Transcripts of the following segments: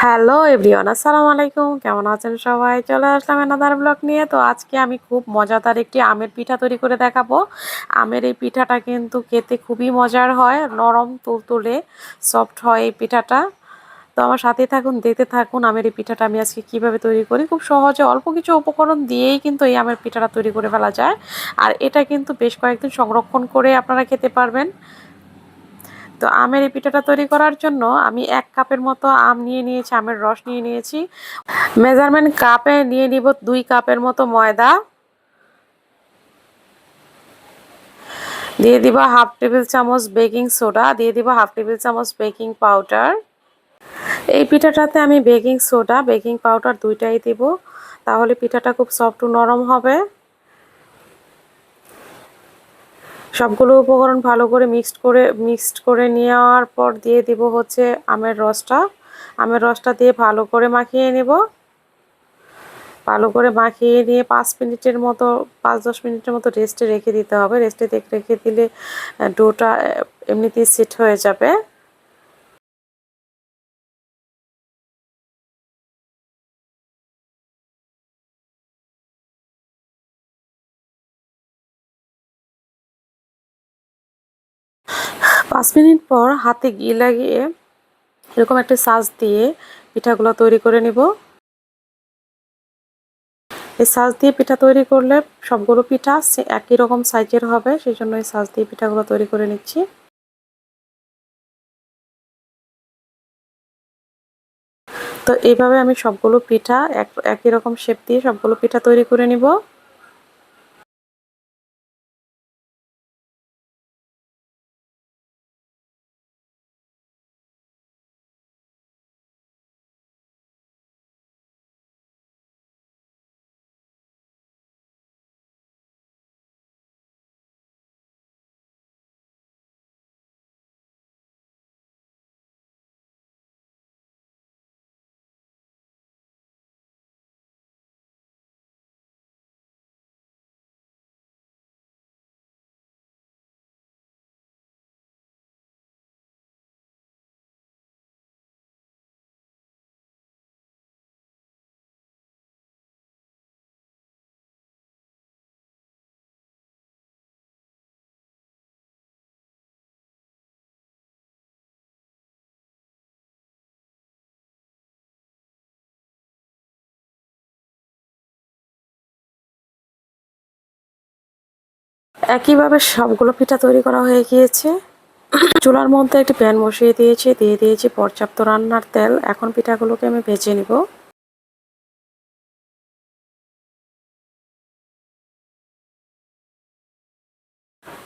Hello everyone, আসসালামু আলাইকুম। কেমন আছেন সবাই? চলে আসলাম এনাদার ব্লগ নিয়ে। তো আজকে আমি খুব মজাদার একটি আমের পিঠা তৈরি করে দেখাবো। আমের এই পিঠাটা কিন্তু খেতে খুবই মজার হয়, নরম, তুলতুলে সফট হয় এই পিঠাটা। তো আমার সাথে থাকুন, দেখতে থাকুন আমের এই পিঠাটা আমি আজকে কীভাবে তৈরি করি। খুব সহজে অল্প কিছু উপকরণ দিয়েই কিন্তু এই আমের পিঠাটা তৈরি করে ফেলা যায়। আর এটা কিন্তু বেশ কয়েকদিন সংরক্ষণ করে আপনারা খেতে পারবেন। তো আমের এই পিঠাটা তৈরি করার জন্য আমি এক কাপের মতো আম নিয়ে নিয়েছি, আমের রস নিয়ে নিয়েছি। মেজারমেন্ট কাপে নিয়ে নিব দুই কাপের মতো ময়দা। দিয়ে দিব হাফ টেবিল চামচ বেকিং সোডা, দিয়ে দিব হাফ টেবিল চামচ বেকিং পাউডার। এই পিঠাটাতে আমি বেকিং সোডা, বেকিং পাউডার দুইটাই দিব, তাহলে পিঠাটা খুব সফট নরম হবে। সবগুলো উপকরণ ভালো করে মিক্সড করে মিক্সড করে নেওয়ার পর দিয়ে দিব হচ্ছে আমের রসটা। আমের রসটা দিয়ে ভালো করে মাখিয়ে নেব। ভালো করে মাখিয়ে নিয়ে পাঁচ মিনিটের মতো, পাঁচ দশ মিনিটের মতো রেস্টে রেখে দিতে হবে। রেস্টে রেখে দিলে ডোটা এমনিতেই সেট হয়ে যাবে। পাঁচ মিনিট পর হাতে ঘি লাগিয়ে এরকম একটা সাজ দিয়ে পিঠাগুলো তৈরি করে নিব। এই সাজ দিয়ে পিঠা তৈরি করলে সবগুলো পিঠা একই রকম সাইজের হবে, সেই জন্য এই সাজ দিয়ে পিঠাগুলো তৈরি করে নিচ্ছি। তো এইভাবে আমি সবগুলো পিঠা একই রকম শেপ দিয়ে সবগুলো পিঠা তৈরি করে নিব। একইভাবে সবগুলো পিঠা তৈরি করা হয়ে গিয়েছে। চুলার মধ্যে একটি প্যান বসিয়ে দিয়েছি, দিয়ে দিয়েছি পর্যাপ্ত রান্নার তেল। এখন পিঠাগুলোকে আমি ভেজে নিব।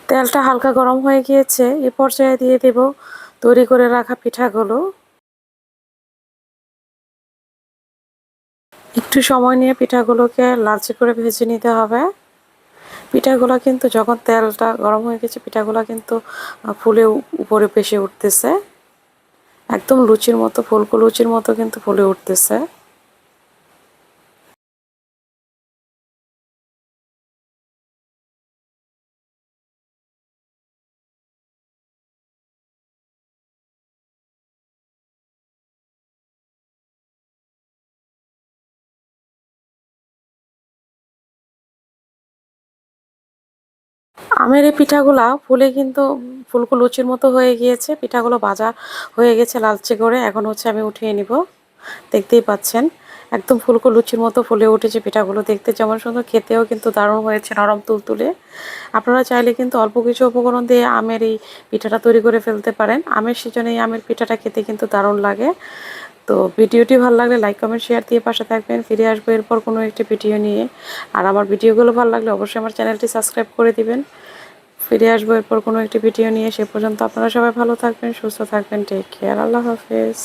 তেলটা হালকা গরম হয়ে গিয়েছে। এ পর্যায়ে দিয়ে দেব তৈরি করে রাখা পিঠাগুলো। একটু সময় নিয়ে পিঠাগুলোকে লালচে করে ভেজে নিতে হবে। পিঠাগুলো কিন্তু যখন তেলটা গরম হয়ে গেছে, পিঠাগুলো কিন্তু ফুলে উপরে পেশে উঠতেছে। একদম লুচির মতো, ফুলকো লুচির মতো কিন্তু ফুলে উঠতেছে। আমের এই পিঠাগুলা ফুলে কিন্তু ফুলকো লুচির মতো হয়ে গিয়েছে। পিঠাগুলো ভাজা হয়ে গেছে লালচে করে। এখন হচ্ছে আমি উঠিয়ে নিব। দেখতেই পাচ্ছেন, একদম ফুলকো লুচির মতো ফুলে উঠেছে পিঠাগুলো। দেখতে যেমন সুন্দর, খেতেও কিন্তু দারুণ হয়েছে, নরম তুলতুলে। আপনারা চাইলে কিন্তু অল্প কিছু উপকরণ দিয়ে আমের এই পিঠাটা তৈরি করে ফেলতে পারেন। আমের সিজনে এই আমের পিঠাটা খেতে কিন্তু দারুণ লাগে। তো ভিডিওটি ভালো লাগলে লাইক কমেন্ট শেয়ার দিয়ে পাশে থাকবেন। ফিরে আসব এরপর কোনো একটি ভিডিও নিয়ে। আর আমার ভিডিওগুলো ভালো লাগলে অবশ্যই আমার চ্যানেলটি সাবস্ক্রাইব করে দিবেন। ফিরে আসব এরপর কোনো একটি ভিডিও নিয়ে। সে পর্যন্ত আপনারা সবাই ভালো থাকবেন, সুস্থ থাকবেন। টেক কেয়ার আল্লাহ হাফেজ।